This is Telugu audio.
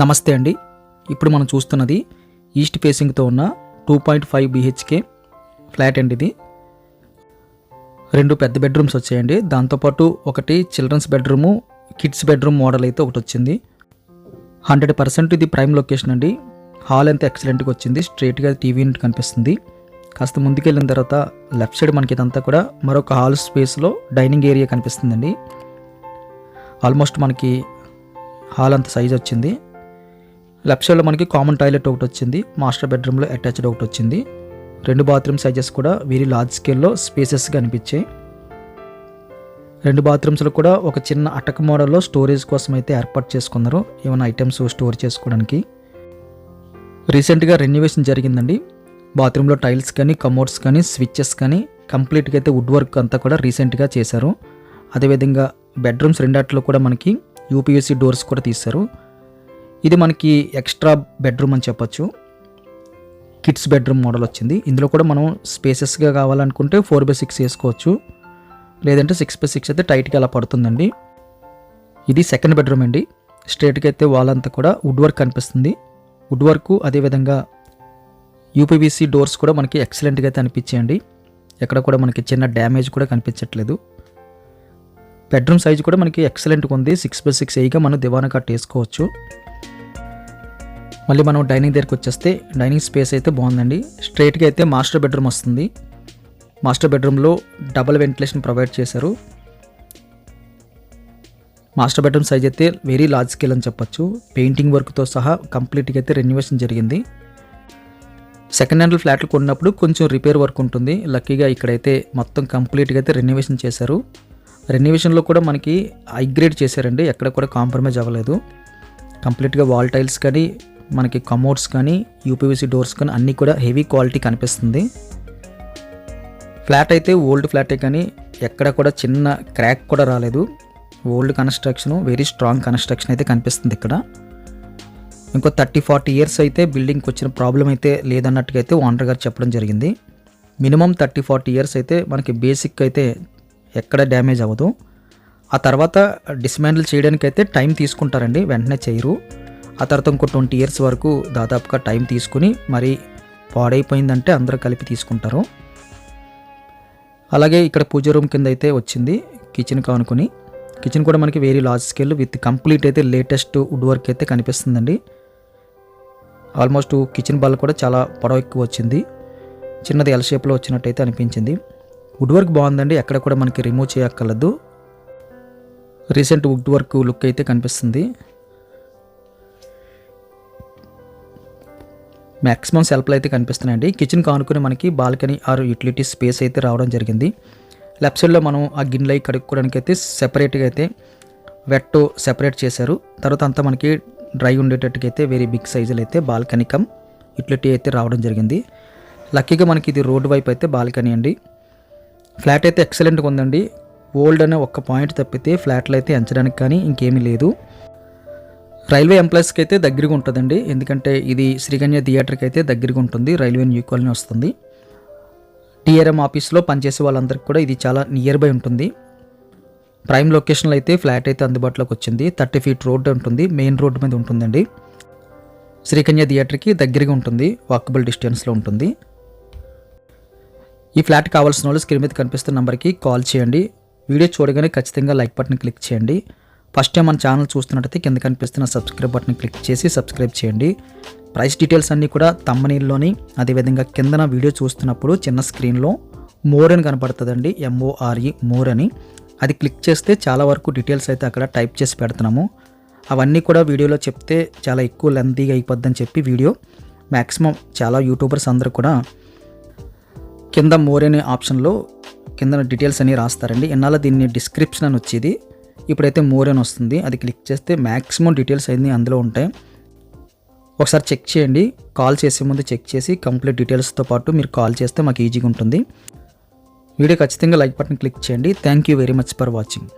నమస్తే అండి. ఇప్పుడు మనం చూస్తున్నది ఈస్ట్ ఫేసింగ్తో ఉన్న two point five BHK flat అండి ఇది. రెండు పెద్ద బెడ్రూమ్స్ వచ్చాయండి. దాంతోపాటు ఒకటి children's bedroom kids bedroom model అయితే ఒకటి వచ్చింది. హండ్రెడ్ పర్సెంట్ ఇది ప్రైమ్ లొకేషన్ అండి. హాల్ ఎంత ఎక్సలెంట్గా వచ్చింది. స్ట్రైట్గా టీవీ యూనిట్ కనిపిస్తుంది. కాస్త ముందుకెళ్ళిన తర్వాత లెఫ్ట్ సైడ్ మనకి ఇదంతా కూడా మరొక హాల్ స్పేస్లో డైనింగ్ ఏరియా కనిపిస్తుందండి. ఆల్మోస్ట్ మనకి హాల్ అంత సైజ్ వచ్చింది. లెఫ్ట్ సైడ్లో మనకి కామన్ టాయిలెట్ ఒకటి వచ్చింది. మాస్టర్ బెడ్రూమ్లో అటాచ్డ్ ఒకటి వచ్చింది. రెండు బాత్రూమ్ సైజెస్ కూడా వెరీ లార్జ్ స్కేల్లో స్పేసెస్గా అనిపించాయి రెండు బాత్రూమ్స్లో కూడా ఒక చిన్న అటక మోడల్లో స్టోరేజ్ కోసం అయితే ఏర్పాటు చేసుకున్నారు. ఏమైనా ఐటమ్స్ స్టోర్ చేసుకోవడానికి. రీసెంట్గా రెన్యువేషన్ జరిగిందండి. బాత్రూంలో టైల్స్ కానీ కమోడ్స్ కానీ స్విచ్చెస్ కానీ కంప్లీట్గా అయితే వుడ్ వర్క్ అంతా కూడా రీసెంట్గా చేశారు. అదేవిధంగా బెడ్రూమ్స్ రెండాట్లో కూడా మనకి యూపీఎస్సీ డోర్స్ కూడా తీశారు. ఇది మనకి ఎక్స్ట్రా బెడ్రూమ్ అని చెప్పొచ్చు. కిడ్స్ బెడ్రూమ్ మోడల్ వచ్చింది. ఇందులో కూడా మనం స్పేసెస్గా కావాలనుకుంటే ఫోర్ బై సిక్స్ వేసుకోవచ్చు. లేదంటే సిక్స్ బై సిక్స్ అయితే టైట్గా అలా పడుతుందండి. ఇది సెకండ్ బెడ్రూమ్ అండి. స్ట్రేట్గా అయితే వాల్ అంతా కూడా వుడ్ వర్క్ కనిపిస్తుంది. వుడ్ వర్క్ అదేవిధంగా యూపీవీసీ డోర్స్ కూడా మనకి ఎక్సలెంట్గా అయితే అనిపించాయండి ఎక్కడ కూడా మనకి చిన్న డ్యామేజ్ కూడా కనిపించట్లేదు. బెడ్రూమ్ సైజ్ కూడా మనకి ఎక్సలెంట్గా ఉంది. సిక్స్ బై సిక్స్ ఏగా మనం దివానా కట్ వేసుకోవచ్చు. మళ్ళీ మనం డైనింగ్ దగ్గరికి వచ్చేస్తే డైనింగ్ స్పేస్ అయితే బాగుందండి. స్ట్రైట్గా అయితే మాస్టర్ బెడ్రూమ్ వస్తుంది. మాస్టర్ బెడ్రూమ్లో డబల్ వెంటిలేషన్ ప్రొవైడ్ చేశారు. మాస్టర్ బెడ్రూమ్ సైజ్ అయితే వెరీ లార్జ్ స్కేల్ అని చెప్పొచ్చు. పెయింటింగ్ వర్క్తో సహా కంప్లీట్గా అయితే రెన్యువేషన్ జరిగింది. సెకండ్ హ్యాండ్ ఫ్లాట్లు కొన్నప్పుడు కొంచెం రిపేర్ వర్క్ ఉంటుంది. లక్కీగా ఇక్కడైతే మొత్తం కంప్లీట్గా అయితే రెన్యువేషన్ చేశారు. రెన్యువేషన్లో కూడా మనకి హైగ్రేడ్ చేశారండి. ఎక్కడ కూడా కాంప్రమైజ్ అవ్వలేదు. కంప్లీట్గా వాల్ టైల్స్ కానీ మనకి కమోడ్స్ కానీ యూపీవీసీ డోర్స్ కానీ అన్నీ కూడా హెవీ క్వాలిటీ కనిపిస్తుంది. ఫ్లాట్ అయితే ఓల్డ్ ఫ్లాటే కానీ ఎక్కడ కూడా చిన్న క్రాక్ కూడా రాలేదు. Old construction very strong construction అయితే కనిపిస్తుంది ఇక్కడ. ఇంకో థర్టీ ఫార్టీ ఇయర్స్ అయితే బిల్డింగ్కి వచ్చిన ప్రాబ్లం అయితే లేదన్నట్టుగా అయితే ఓనర్ గారు చెప్పడం జరిగింది. మినిమం థర్టీ ఫార్టీ ఇయర్స్ అయితే మనకి బేసిక్ అయితే ఎక్కడ డ్యామేజ్ అవ్వదు. ఆ తర్వాత డిస్మాండిల్ చేయడానికి అయితే టైం తీసుకుంటారండి వెంటనే చేయరు. ఆ తర్వాత ఇంకో ట్వంటీ ఇయర్స్ వరకు దాదాపుగా టైం తీసుకుని మరి పాడైపోయిందంటే అందరూ కలిపి తీసుకుంటారు. అలాగే ఇక్కడ పూజ రూమ్ కింద అయితే వచ్చింది కిచెన్ కానుకొని. కిచెన్ కూడా మనకి very large scale with complete అయితే లేటెస్ట్ వుడ్ వర్క్ అయితే కనిపిస్తుందండి. ఆల్మోస్ట్ కిచెన్ బాల్ కూడా చాలా పొడవు ఎక్కువ వచ్చింది. చిన్నది ఎల్ షేప్లో వచ్చినట్టయితే అనిపించింది. వుడ్ వర్క్ బాగుందండి ఎక్కడ కూడా మనకి రిమూవ్ చేయక్కర్లేదు. రీసెంట్ వుడ్ వర్క్ లుక్ అయితే కనిపిస్తుంది. మ్యాక్సిమం సెల్ఫ్లు అయితే కనిపిస్తున్నాయండి. కిచెన్ కానుకుని మనకి బాల్కనీ ఆర్ యూటిలిటీ స్పేస్ అయితే రావడం జరిగింది. లెఫ్ట్ సైడ్లో మనం ఆ గిన్నెలు కడుక్కోవడానికి అయితే సెపరేట్గా అయితే వెట్ సెపరేట్ చేశారు. తర్వాత అంతా మనకి డ్రై ఉండేటట్టుగా అయితే వెరీ బిగ్ సైజులు అయితే బాల్కనీ కమ్ యూటిలిటీ అయితే రావడం జరిగింది. లక్కీగా మనకి ఇది రోడ్ వైపు అయితే బాల్కనీ అండి. ఫ్లాట్ అయితే ఎక్సలెంట్గా ఉందండి. ఓల్డ్ అనే ఒక్క పాయింట్ తప్పితే ఫ్లాట్లు అయితే ఎంచడానికి కానీ ఇంకేమీ లేదు. రైల్వే ఎంప్లాయీస్కి అయితే దగ్గరగా ఉంటుందండి. ఎందుకంటే ఇది శ్రీకన్య థియేటర్కి అయితే దగ్గరగా ఉంటుంది. రైల్వే న్యూ కాలనీ వస్తుంది. టీఆర్ఎం ఆఫీస్లో పనిచేసే వాళ్ళందరికీ కూడా ఇది చాలా నియర్ బై ఉంటుంది. ప్రైమ్ లొకేషన్లో అయితే ఫ్లాట్ అయితే అందుబాటులోకి వచ్చింది. థర్టీ ఫీట్ రోడ్ ఉంటుంది. మెయిన్ రోడ్ మీద ఉంటుందండి. శ్రీకన్య థియేటర్కి దగ్గరగా ఉంటుంది. వాకబుల్ డిస్టెన్స్లో ఉంటుంది. ఈ ఫ్లాట్ కావాల్సిన వాళ్ళు స్క్రీన్ మీద కనిపిస్తున్న నెంబర్కి కాల్ చేయండి. వీడియో చూడగానే ఖచ్చితంగా లైక్ బటన్ క్లిక్ చేయండి. ఫస్ట్ టైం మన ఛానల్ చూస్తున్నట్టయితే కింద కనిపిస్తున్న సబ్స్క్రైబ్ బటన్ క్లిక్ చేసి సబ్స్క్రైబ్ చేయండి. ప్రైస్ డీటెయిల్స్ అన్నీ కూడా తమ్మనీళ్ళలోని అదేవిధంగా కిందన వీడియో చూస్తున్నప్పుడు చిన్న స్క్రీన్లో మోర్ అని కనపడుతుందండి ఎంఓఆర్ఈ మోర్ అని. అది క్లిక్ చేస్తే చాలా వరకు డీటెయిల్స్ అయితే అక్కడ టైప్ చేసి పెడుతున్నాము. అవన్నీ కూడా వీడియోలో చెప్తే చాలా ఎక్కువ లెంతీగా అయిపోద్దని చెప్పి వీడియో. మ్యాక్సిమం చాలా యూట్యూబర్స్ అందరూ కూడా కింద మోర్ అనే ఆప్షన్లో కింద డీటెయిల్స్ అన్నీ రాస్తారండి. ఇన్నాళ్ళ దీన్ని డిస్క్రిప్షన్ అని వచ్చేది. ఇప్పుడైతే మోర్ అని వస్తుంది. అది క్లిక్ చేస్తే మ్యాక్సిమం డీటెయిల్స్ అన్నీ అందులో ఉంటాయి. ఒకసారి చెక్ చేయండి. కాల్ చేసే ముందు చెక్ చేసి కంప్లీట్ డీటెయిల్స్తో పాటు మీరు కాల్ చేస్తే మాకు ఈజీగా ఉంటుంది. వీడియో ఖచ్చితంగా లైక్ బటన్ క్లిక్ చేయండి. Thank you very much for watching